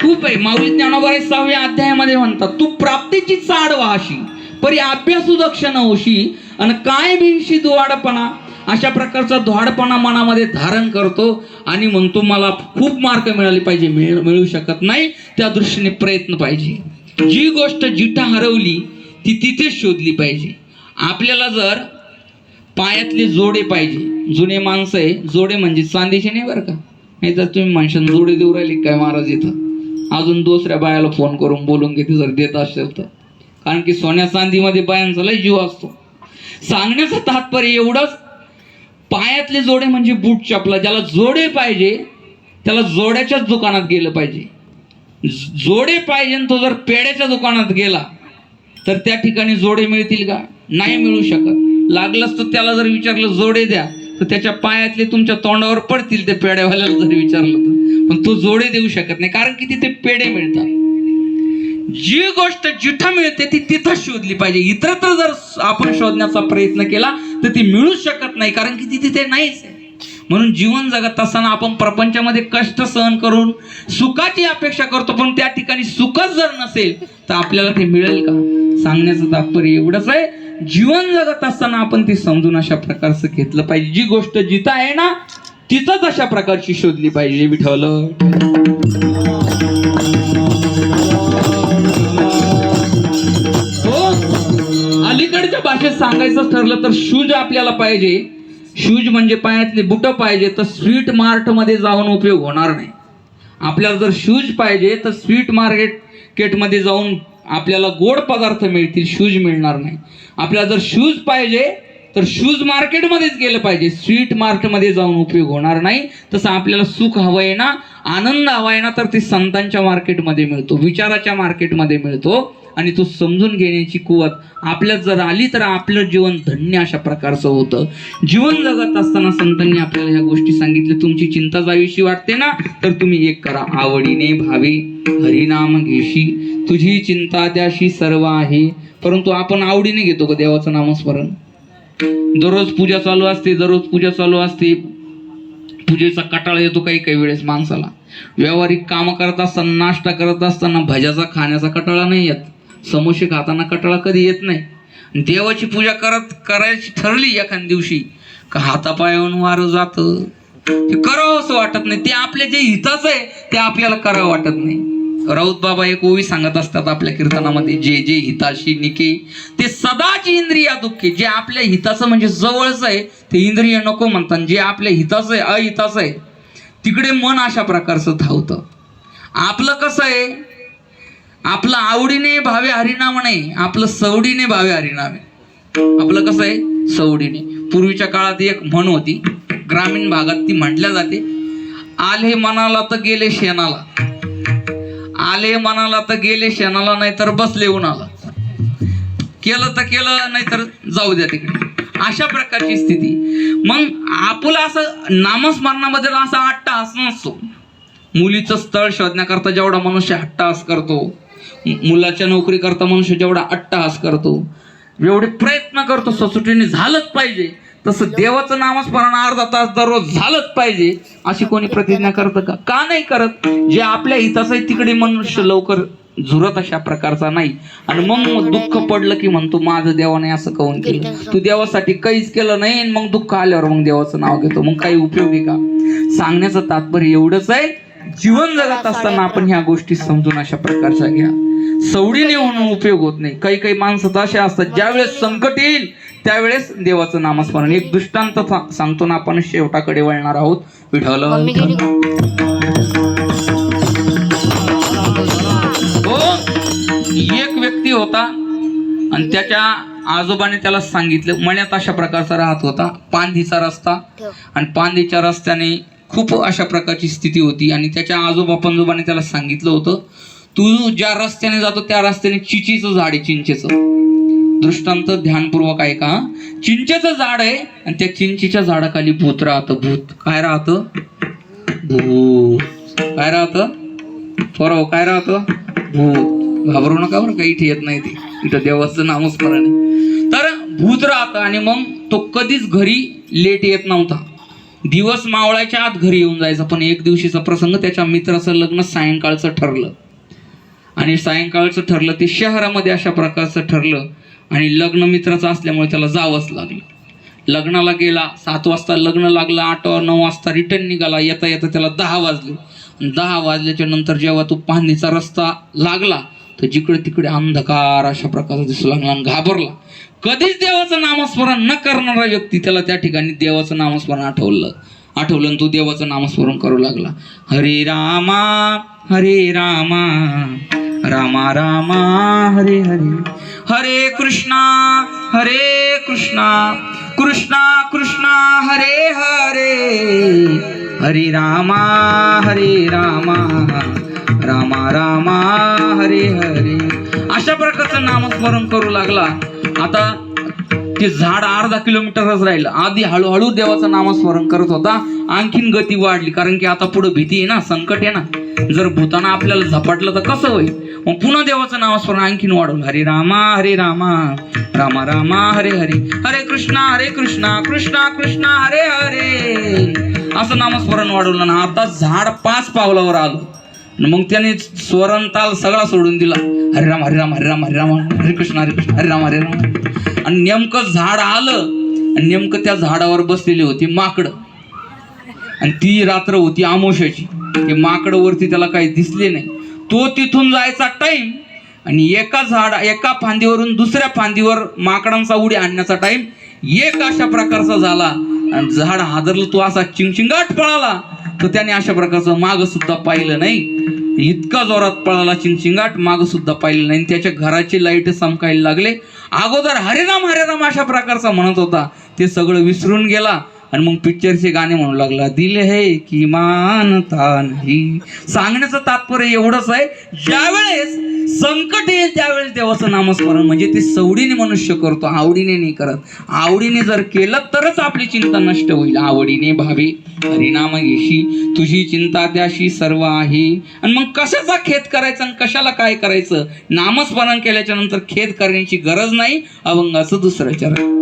खूप आहे. माऊली ज्ञानोबा सहाव्या अध्यायामध्ये म्हणतात तू प्राप्तीची चाड वाशी परी अभ्यासू दक्ष नवशी आणि काय भीशी दुवाडपणा अशा प्रकारचा द्वाडपणा मनामध्ये धारण करतो आणि म्हणतो मला खूप मार्क मिळाले पाहिजे मिळ मिळू शकत नाही त्या दृष्टीने प्रयत्न पाहिजे. जी गोष्ट जिठा हरवली ती तिथेच शोधली पाहिजे. आपल्याला जर पायातले जोडे पाहिजे जुने माणसं आहे जोडे म्हणजे चांदीचे नाही बरं का? नाही तर तुम्ही माणसांना जोडे देऊ राहिले काय महाराज इथं? अजून दुसऱ्या बायाला फोन करून बोलून घेते जर देत असेल तर. कारण की सोन्या चांदीमध्ये बायांचा लय जीव असतो. सांगण्याचं तात्पर्य एवढंच पायातले जोडे म्हणजे बूट चपला ज्याला जोडे पाहिजे त्याला जोड्याच्याच दुकानात गेलं पाहिजे. जोडे पाहिजे आणि तो जर पेड्याच्या दुकानात गेला तर त्या ठिकाणी जोडे मिळतील का? नाही मिळू शकत. लागलंच तर त्याला जर विचारलं जोडे द्या तर त्याच्या पायातले तुमच्या तोंडावर पडतील ते पेड्यावाल्याला जर विचारलं तर. पण तो जोडे देऊ शकत नाही कारण की तिथे पेढे मिळतात. जी गोष्ट जिथं मिळते ती तिथं शोधली पाहिजे. इतरत्र जर आपण शोधण्याचा प्रयत्न केला तर ती मिळूच शकत नाही कारण की ती तिथे नाहीच आहे. म्हणून जीवन जगत असताना आपण प्रपंचामध्ये कष्ट सहन करून सुखाची अपेक्षा करतो पण त्या ठिकाणी सुखच जर नसेल तर आपल्याला ते मिळेल का? सांगण्याचं तात्पर्य एवढंच आहे. जीवन जगत असताना आपण ते समजून अशा प्रकारचं घेतलं पाहिजे. जी गोष्ट जिथं आहे ना तिथंच अशा प्रकारची शोधली पाहिजे विठ्ठल? हो. अलीकडच्या भाषेत सांगायचं ठरलं तर शूज आपल्याला पाहिजे. शूज म्हणजे पायातले बुट पाहिजे तर स्वीट मार्टमध्ये जाऊन उपयोग होणार नाही. आपल्याला जर शूज पाहिजे तर स्वीट मार्केट केटमध्ये जाऊन आपल्याला गोड पदार्थ मिळतील शूज मिळणार नाही. आपल्याला जर शूज पाहिजे तर शूज मार्केटमध्येच गेलं पाहिजे. स्वीट मार्टमध्ये जाऊन उपयोग होणार नाही. तसं आपल्याला सुख हवं आहे ना आनंद हवा आहे ना तर ते संतांच्या मार्केटमध्ये मिळतो विचाराच्या मार्केटमध्ये मिळतो. आणि तो समजून घेण्याची कुवत आपल्यात जर आली तर आपलं जीवन धन्य अशा प्रकारचं होतं. जीवन जगत असताना संतांनी आपल्याला या गोष्टी सांगितल्या. तुमची चिंता जावीशी वाटते ना तर तुम्ही एक करा. आवडीने भावे हरिनाम घेशी. तुझी चिंता त्याशी सर्व आहे. परंतु आपण आवडीने घेतो का देवाचं नामस्मरण? दररोज पूजा चालू असते दररोज पूजा चालू असते. पूजेचा कटाळा येतो काही काही वेळेस माणसाला. व्यावहारिक काम करत असताना नाश्ता करत असताना भज्याचा खाण्याचा कटाळा नाही येत. समोसे खाताना कटाळा कधी येत नाही. देवाची पूजा करत करायची ठरली एखाद्या दिवशी का हातापायावरून वारं जातं. ते करावं असं वाटत नाही. ते आपल्या जे हिताचं आहे ते आपल्याला करावं वाटत नाही. राऊत बाबा एक ओवी सांगत असतात आपल्या कीर्तनामध्ये जे जे हिताशी निके ते सदाची इंद्रिया दुःखे. जे आपल्या हिताचं म्हणजे जवळच आहे ते इंद्रिय नको म्हणतात. जे आपल्या हिताचं आहे अहिताचं आहे तिकडे मन अशा प्रकारचं धावतं. आपलं कसं आहे? आपलं आवडीने भावे हरिनाम नाही आपलं सवडीने भावे हरिनाम. आहे आपलं कसं आहे? सवडीने. पूर्वीच्या काळात एक म्हण होती ग्रामीण भागात ती म्हटल्या जाते आले मनाला तर गेले शेणाला. आले मनाला तर गेले शेणाला नाही तर बसले उन्हाला. केलं तर केलं नाही तर जाऊ द्या तिकडे. अशा प्रकारची स्थिती. मग आपलं असं नामस्मरणामध्ये असा अट्टहास नसतो. मुलीचं स्थळ शोधण्याकरता जेवढा मनुष्य हट्टास करतो मुलाच्या नोकरी करता मनुष्य जेवढा अट्टहास करतो एवढे प्रयत्न करतो ससुटीने झालंच पाहिजे. तसं देवाचं नामस्मरण अर्धा तास दररोज झालंच पाहिजे अशी कोणी प्रतिज्ञा करतं का? का नाही करत? जे आपल्या हिताचं आहे तिकडे मनुष्य लवकर झुरत अशा प्रकारचा नाही. आणि मग दुःख पडलं की म्हणतो माझं देवाने असं कहून केलं? तू देवासाठी काहीच केलं नाही आणि मग दुःख आल्यावर मग देवाचं नाव घेतो. मग काही उपयोग आहे का? सांगण्याचं तात्पर्य एवढंच आहे जीवन जगत असताना आपण ह्या गोष्टी समजून अशा प्रकारच्या घ्या. सवडीने म्हणून उपयोग होत नाही. काही काही माणसं तर असे असतात ज्यावेळेस संकट येईल त्यावेळेस देवाचं नामस्मरण. एक दृष्टांत सांगतो ना आपण शेवटाकडे वळणार आहोत. गेली. हो. एक व्यक्ती होता आणि त्याच्या आजोबाने त्याला सांगितलं मण्यात अशा प्रकारचा राहत होता. पांदीचा रस्ता. आणि पांदीच्या रस्त्याने खूप अशा प्रकारची स्थिती होती. आणि त्याच्या आजोबा पंजोबाने त्याला सांगितलं होतं तू ज्या रस्त्याने जातो त्या रस्त्याने चिचीचं झाड आहे चिंचेचं. दृष्टांत ध्यानपूर्वक आहे का चिंचेचं झाड आहे आणि त्या चिंचेच्या झाडाखाली भूत राहतं भूत. काय राहतं? भूत. काय राहतं? पोराव काय राहतं? भूत. घाबरू नका बरं काही इथे येत नाही ते. इथं देवाचं नामस्मरण आहे. तर भूत राहतं आणि मग तो कधीच घरी लेट येत नव्हता. दिवस मावळायच्या आत घरी येऊन जायचा पण एक दिवशीचा प्रसंग त्याच्या मित्राचं लग्न सायंकाळचं ठरलं. आणि सायंकाळचं ठरलं ते शहरामध्ये अशा प्रकारचं ठरलं आणि लग्न मित्राचं असल्यामुळे त्याला जावंच लागलं. लग्नाला गेला सात वाजता लग्न लागलं आठ नऊ वाजता रिटर्न निघाला येता येता त्याला दहा वाजले. दहा वाजल्याच्या नंतर जेव्हा तो पाहणीचा रस्ता लागला तर जिकडे तिकडे अंधकार अशा प्रकारचा दिसू लागला आणि घाबरला. कधीच देवाचं नामस्मरण न करणारा व्यक्ती त्याला त्या ठिकाणी देवाचं नामस्मरण आठवलं. आठवलं आणि तो देवाचं नामस्मरण करू लागला. हरे रामा हरे रामा रामा रामा हरे हरे. हरे कृष्णा हरे कृष्णा कृष्णा कृष्णा हरे हरे. हरे रामा हरे रामा रामा रामा हरे हरे. अशा प्रकारचं नामस्मरण करू लागला. आता ते झाड अर्धा किलोमीटरच राहिलं. आधी हळूहळू देवाचं नामस्मरण करत होता. आणखीन गती वाढली. कारण की आता पुढे भीती आहे ना संकट आहे ना. जर भूताना आपल्याला झपाटलं तर कसं होईल? मग पुन्हा देवाचं नामस्मरण आणखीन वाढवलं हरे रामा हरे रामा रामा रामा हरे हरे हरे कृष्णा हरे कृष्णा कृष्णा कृष्णा हरे हरे. असं नामस्मरण वाढवलं ना आता झाड पाच पावलावर आलं. मग त्याने स्वरण ताल सगळा सोडून दिला. हरे राम हरे राम हरे राम हरे कृष्ण हरे कृष्ण हरे राम. राम आणि नेमकं झाड आलं आणि नेमकं त्या झाडावर बसलेली होती माकडं. आणि ती रात्र होती आमोशाची. ते माकड वरती त्याला काही दिसले नाही. तो तिथून जायचा टाइम आणि एका झाड एका फांदीवरून दुसऱ्या फांदीवर माकडांचा उडी आणण्याचा टाइम एक अशा प्रकारचा झाला. आणि झाड हादरलं तो असा चिंगचिंगाट पळाला. तर त्याने अशा प्रकारचं माग सुद्धा पाहिलं नाही. इतका जोरात पळाला चिंचिंगाट माग सुद्धा पाहिलं नाही. आणि त्याच्या घराची लाइट चमकायला लागले. अगोदर हरेराम हरेराम अशा प्रकारचा म्हणत होता. ते सगळं विसरून गेला. आणि मग पिक्चरचे गाणे म्हणू लागला दिल है की मानता नाही. सांगण्याचं तात्पर्य एवढंच आहे ज्यावेळेस संकट येईल त्यावेळेस देवाचं नामस्मरण म्हणजे ते सवडीने मनुष्य करतो आवडीने नाही करत. आवडीने जर केलं तरच आपली चिंता नष्ट होईल. आवडीने भावे हरिनाम घेशी तुझी चिंता त्याशी सर्व आहे. आणि मग कशाचा खेद करायचा आणि कशाला काय करायचं? नामस्मरण केल्याच्यानंतर खेद करण्याची गरज नाही अभंगाचं दुसरं चरण.